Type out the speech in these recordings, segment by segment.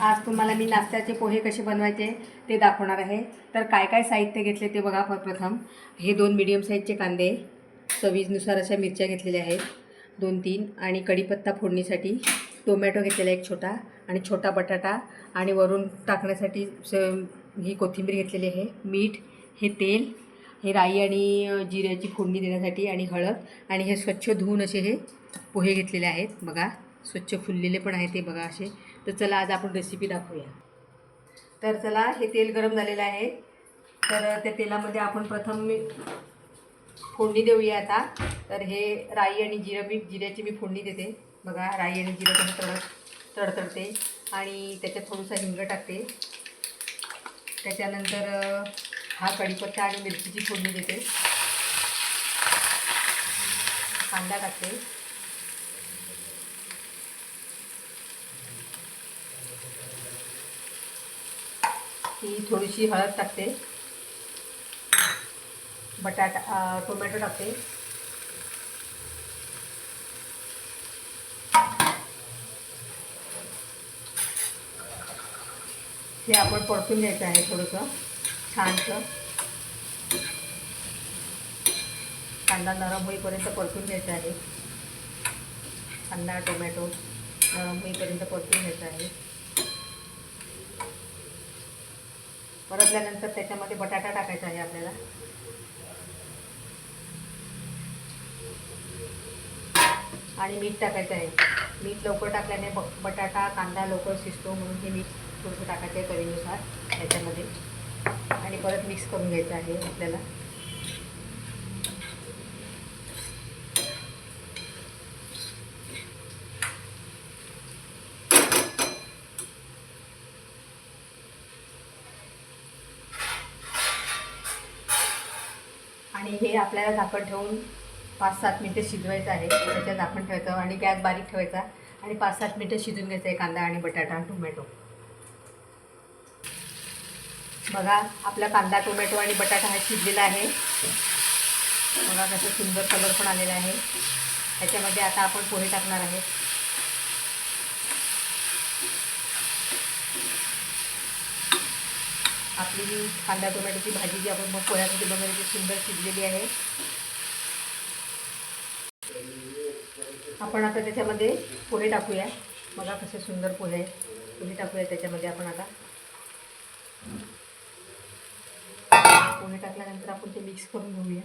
आज तुम्हाला मी नाश्त्याचे पोहे कसे बनवायचे ते दाखवणार आहे. तर काय काय साहित्य घेतले ते बघा प्रथम. हे दोन मिडियम साईजचे कांदे चवीजनुसार अशा मिरच्या घेतलेल्या आहेत. दोन तीन आणि कढीपत्ता फोडणीसाठी टोमॅटो घेतलेला एक छोटा आणि छोटा बटाटा आणि वरून टाकण्यासाठी स ही कोथिंबीर घेतलेली आहे. मीठ हे तेल हे राई आणि जिऱ्याची फोडणी देण्यासाठी आणि हळद आणि हे स्वच्छ धुवून असे हे पोहे घेतलेले आहेत. बघा स्वच्छ फुललेले पण आहे ते बघा असे. तर चला आज आपण रेसिपी दाखवूया. तर चला हे तेल गरम झालेलं आहे. तर त्या तेलामध्ये आपण प्रथम फोडणी देऊया आता. तर हे राई आणि जिरं मी जिऱ्याची मी फोडणी देते. बघा राई आणि जिरं कसं तडत तडतडते. आणि त्याच्यात थोडंसं हिंग टाकते. त्याच्यानंतर हा कढीपत्ता आणि मिरचीची फोडणी देते. कांदा टाकते. ही थोडीशी हळद टाकते. बटाटा टोमॅटो टाकते. हे आपण परतून घ्यायचं आहे थोडंसं छानसं. कांदा नरम होईपर्यंत परतून घ्यायचा आहे. कांदा टोमॅटो नरम होईपर्यंत परतून घ्यायचा आहे. परतल्यानंतर त्याच्यामध्ये बटाटा टाकायचा आहे आपल्याला. आणि मीठ टाकायचं आहे. मीठ लवकर टाकल्याने ब बटाटा कांदा लवकर शिजतो म्हणून हे मीठ थोडंसं टाकायचं आहे चवीनुसार त्याच्यामध्ये. आणि परत मिक्स करून घ्यायचं आहे आपल्याला. आणि हे आपल्याला झाकण ठेवून पाच सात मिनटं शिजवायचं आहे. त्याच्यात झाकण ठेवायचं आणि गॅस बारीक ठेवायचा आणि पाच सात मिनटं शिजून घ्यायचं आहे कांदा आणि बटाटा आणि टोमॅटो. बघा आपला कांदा टोमॅटो आणि बटाटा हा शिजलेला आहे. बघा कसं सुंदर कलर पण आलेला आहे. ह्याच्यामध्ये आता आपण पोहे टाकणार आहे. आपली जी कांदा टोमॅटोची भाजी जी आपण मग पोह्यासाठी बनवली सुंदर शिजलेली आहे. आपण आता त्याच्यामध्ये पोहे टाकूया. बघा कसे सुंदर पोहे आहेत पोहे टाकूया त्याच्यामध्ये आपण आता. पोहे टाकल्यानंतर आपण ते मिक्स करून घेऊया.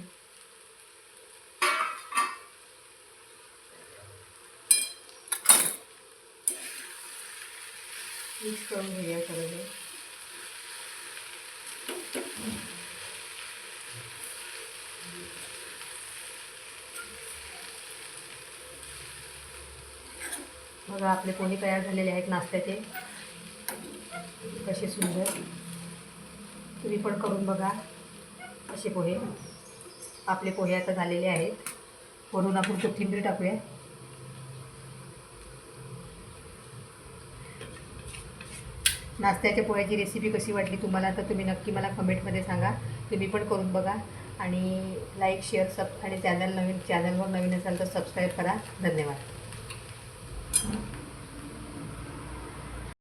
मिक्स करून घेऊया सगळं बघा आपले पोहे तयार झालेले आहेत नाश्त्याचे. कसे सुंदर. तुम्ही पण करून बघा असे पोहे. आपले पोहे आता झालेले आहेत. वरून आपण कोथिंबीर टाकूया. नाश्त्याच्या पोह्याची रेसिपी कशी वाटली तुम्हाला तर तुम्ही नक्की मला कमेंटमध्ये सांगा. तुम्ही पण करून बघा. आणि लाईक शेअर सब आणि चॅनल नवीन चॅनलवर नवीन असाल तर सबस्क्राईब करा. धन्यवाद.